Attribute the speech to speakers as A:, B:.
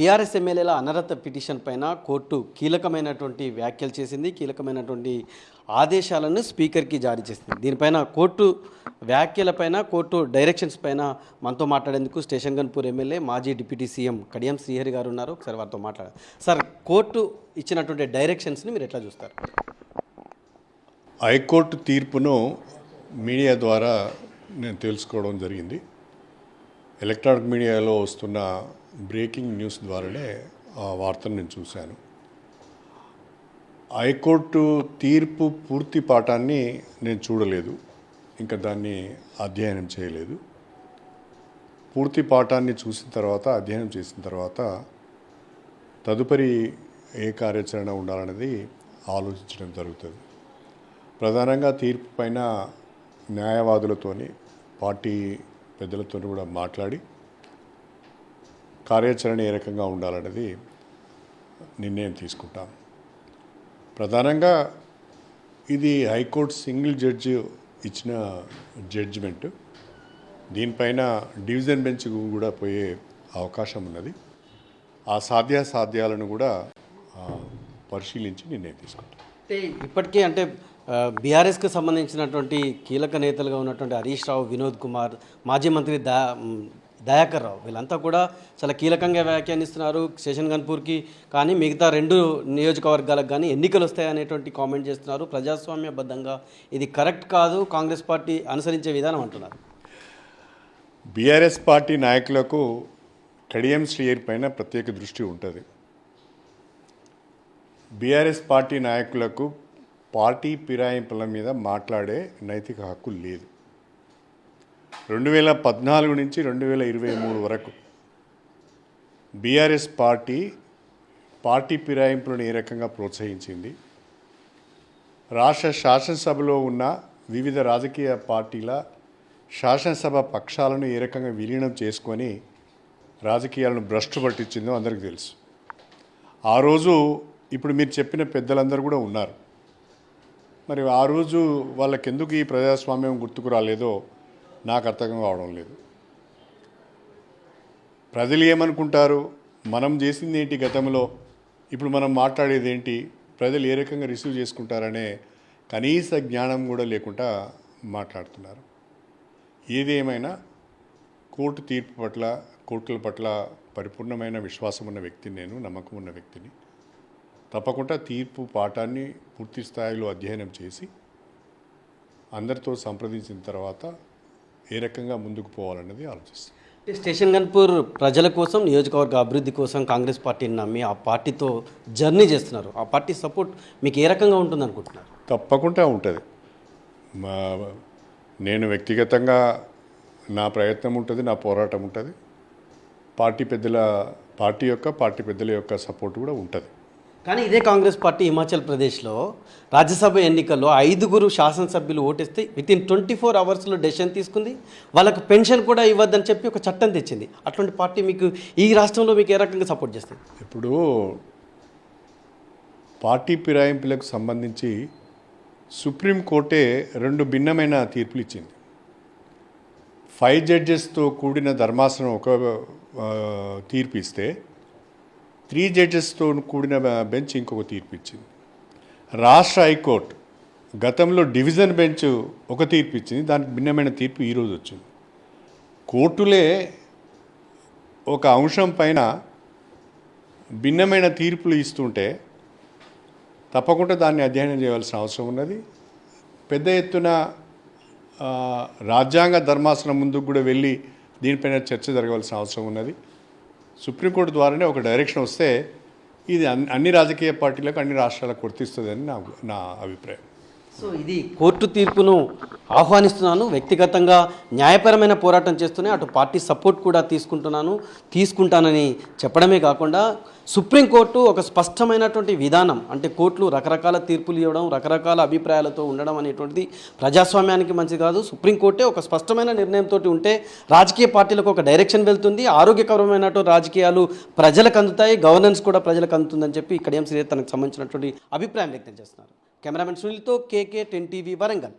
A: BRS ఎమ్మెల్యేల అనర్హత petition పైన కోర్టు కీలకమైనటువంటి వ్యాఖ్యలు చేసింది కీలకమైనటువంటి ఆదేశాలను స్పీకర్కి జారీ చేసింది. దీనిపైన కోర్టు వ్యాఖ్యలపైన కోర్టు డైరెక్షన్స్ పైన మనతో మాట్లాడేందుకు స్టేషన్ గన్పూర్ ఎమ్మెల్యే మాజీ డిప్యూటీ సీఎం కడియం శ్రీహరి గారు ఉన్నారు. ఒకసారి వారితో మాట్లాడారు సార్ కోర్టు ఇచ్చినటువంటి డైరెక్షన్స్ని మీరు ఎట్లా చూస్తారు?
B: హైకోర్టు తీర్పును మీడియా ద్వారా నేను తెలుసుకోవడం జరిగింది. ఎలక్ట్రానిక్ మీడియాలో వస్తున్న బ్రేకింగ్ న్యూస్ ద్వారానే ఆ వార్తను నేను చూశాను. హైకోర్టు తీర్పు పూర్తి పాఠాన్ని నేను చూడలేదు. ఇంకా దాన్ని అధ్యయనం చేయలేదు. పూర్తి పాఠాన్ని చూసిన తర్వాత అధ్యయనం చేసిన తర్వాత తదుపరి ఏ కార్యాచరణ ఉండాలనేది ఆలోచించడం జరుగుతుంది. ప్రధానంగా తీర్పు పైన న్యాయవాదులతోని పార్టీ పెద్దలతో కూడా మాట్లాడి కార్యాచరణ ఏ రకంగా ఉండాలనేది నిర్ణయం తీసుకుంటాం. ప్రధానంగా ఇది హైకోర్టు సింగిల్ జడ్జి ఇచ్చిన జడ్జిమెంట్. దీనిపైన డివిజన్ బెంచ్ కూడా పోయే అవకాశం ఉన్నది. ఆ సాధ్యాసాధ్యాలను కూడా పరిశీలించి నిర్ణయం తీసుకుంటాం.
A: ఇప్పటికీ అంటే బీఆర్ఎస్కి సంబంధించినటువంటి కీలక నేతలుగా ఉన్నటువంటి హరీష్ రావు వినోద్ కుమార్ మాజీ మంత్రి దా దయాకర్ రావు వీళ్ళంతా కూడా చాలా కీలకంగా వ్యాఖ్యానిస్తున్నారు శేషన్ గన్పూర్కి. కానీ మిగతా రెండు నియోజకవర్గాలకు కానీ ఎన్నికలు వస్తాయనేటువంటి కామెంట్ చేస్తున్నారు. ప్రజాస్వామ్యబద్ధంగా ఇది కరెక్ట్ కాదు కాంగ్రెస్ పార్టీ అనుసరించే విధానం అంటున్నారు.
B: బీఆర్ఎస్ పార్టీ నాయకులకు కడియం శ్రీయర్ పైన ప్రత్యేక దృష్టి ఉంటుంది. బీఆర్ఎస్ పార్టీ నాయకులకు పార్టీ ఫిరాయింపుల మీద మాట్లాడే నైతిక హక్కు లేదు. రెండు వేల పద్నాలుగు నుంచి రెండు వేల ఇరవై మూడు వరకు బీఆర్ఎస్ పార్టీ పార్టీ ఫిరాయింపులను ఏ రకంగా ప్రోత్సహించింది? రాష్ట్ర శాసనసభలో ఉన్న వివిధ రాజకీయ పార్టీల శాసనసభ పక్షాలను ఏ రకంగా విలీనం చేసుకొని రాజకీయాలను భ్రష్టు పట్టించిందో అందరికీ తెలుసు. ఆ రోజు ఇప్పుడు మీరు చెప్పిన పెద్దలందరూ కూడా ఉన్నారు. మరి ఆ రోజు వాళ్ళకి ఎందుకు ఈ ప్రజాస్వామ్యం గుర్తుకు రాలేదో నాకు అర్థం కావడం లేదు. ప్రజలు ఏమనుకుంటారు? మనం చేసింది ఏంటి గతంలో? ఇప్పుడు మనం మాట్లాడేది ఏంటి? ప్రజలు ఏ రకంగా రిసీవ్ చేసుకుంటారనే కనీస జ్ఞానం కూడా లేకుండా మాట్లాడుతున్నారు. ఏదేమైనా కోర్టు తీర్పు పట్ల కోర్టుల పట్ల పరిపూర్ణమైన విశ్వాసం ఉన్న వ్యక్తిని నేను నమ్మకం ఉన్న వ్యక్తిని తప్పకుండా తీర్పు పాఠాన్ని పూర్తి స్థాయిలో అధ్యయనం చేసి అందరితో సంప్రదించిన తర్వాత ఏ రకంగా ముందుకు పోవాలన్నది ఆలోచిస్తాను
A: అంటే స్టేషన్ గన్పూర్ ప్రజల కోసం నియోజకవర్గ అభివృద్ధి కోసం కాంగ్రెస్ పార్టీని నమ్మి ఆ పార్టీతో జర్నీ చేస్తున్నారు. ఆ పార్టీ సపోర్ట్ మీకు ఏ రకంగా ఉంటుంది అనుకుంటున్నారు?
B: తప్పకుండా ఉంటుంది. నేను వ్యక్తిగతంగా నా ప్రయత్నం ఉంటుంది నా పోరాటం ఉంటుంది. పార్టీ పెద్దల పార్టీ యొక్క పార్టీ పెద్దల యొక్క సపోర్ట్ కూడా ఉంటుంది.
A: కానీ ఇదే కాంగ్రెస్ పార్టీ హిమాచల్ ప్రదేశ్లో రాజ్యసభ ఎన్నికల్లో ఐదుగురు శాసనసభ్యులు ఓటేస్తే విత్ ఇన్ ట్వంటీ ఫోర్ అవర్స్లో డెసిషన్ తీసుకుంది. వాళ్ళకు పెన్షన్ కూడా ఇవ్వద్దని చెప్పి ఒక చట్టం తెచ్చింది. అటువంటి పార్టీ మీకు ఈ రాష్ట్రంలో మీకు ఏ రకంగా సపోర్ట్ చేస్తుంది?
B: ఇప్పుడు పార్టీ ఫిరాయింపులకు సంబంధించి సుప్రీంకోర్టే రెండు భిన్నమైన తీర్పులు ఇచ్చింది. ఫైవ్ జడ్జెస్తో కూడిన ధర్మాసనం ఒక తీర్పు ఇస్తే త్రీ జడ్జెస్తో కూడిన బెంచ్ ఇంకొక తీర్పు ఇచ్చింది. రాష్ట్ర హైకోర్టు గతంలో డివిజన్ బెంచ్ ఒక తీర్పు ఇచ్చింది. దానికి భిన్నమైన తీర్పు ఈరోజు వచ్చింది. కోర్టులే ఒక అంశం పైన భిన్నమైన తీర్పులు ఇస్తుంటే తప్పకుండా దాన్ని అధ్యయనం చేయవలసిన అవసరం ఉన్నది. పెద్ద ఎత్తున రాజ్యాంగ ధర్మాసనం ముందుకు కూడా వెళ్ళి దీనిపైన చర్చ జరగవలసిన అవసరం ఉన్నది. సుప్రీంకోర్టు ద్వారానే ఒక డైరెక్షన్ వస్తే ఇది అన్ని అన్ని రాజకీయ పార్టీలకు అన్ని రాష్ట్రాలకు వర్తిస్తుందని నా నా అభిప్రాయం.
A: సో ఇది కోర్టు తీర్పును ఆహ్వానిస్తున్నాను. వ్యక్తిగతంగా న్యాయపరమైన పోరాటం చేస్తూనే అటు పార్టీ సపోర్ట్ కూడా తీసుకుంటున్నాను తీసుకుంటానని చెప్పడమే కాకుండా సుప్రీంకోర్టు ఒక స్పష్టమైనటువంటి విధానం అంటే కోర్టులు రకరకాల తీర్పులు ఇవ్వడం రకరకాల అభిప్రాయాలతో ఉండడం అనేటువంటిది ప్రజాస్వామ్యానికి మంచిది కాదు. సుప్రీంకోర్టే ఒక స్పష్టమైన నిర్ణయంతో ఉంటే రాజకీయ పార్టీలకు ఒక డైరెక్షన్ వెళ్తుంది. ఆరోగ్యకరమైనటువంటి రాజకీయాలు ప్రజలకు అందుతాయి. గవర్నెన్స్ కూడా ప్రజలకు అందుతుందని చెప్పి ఇక్కడ ఏం శ్రీ తనకు సంబంధించినటువంటి అభిప్రాయం వ్యక్తం చేస్తున్నారు. कैमरामैन सुनील तो के के टेन टीवी वरंगल।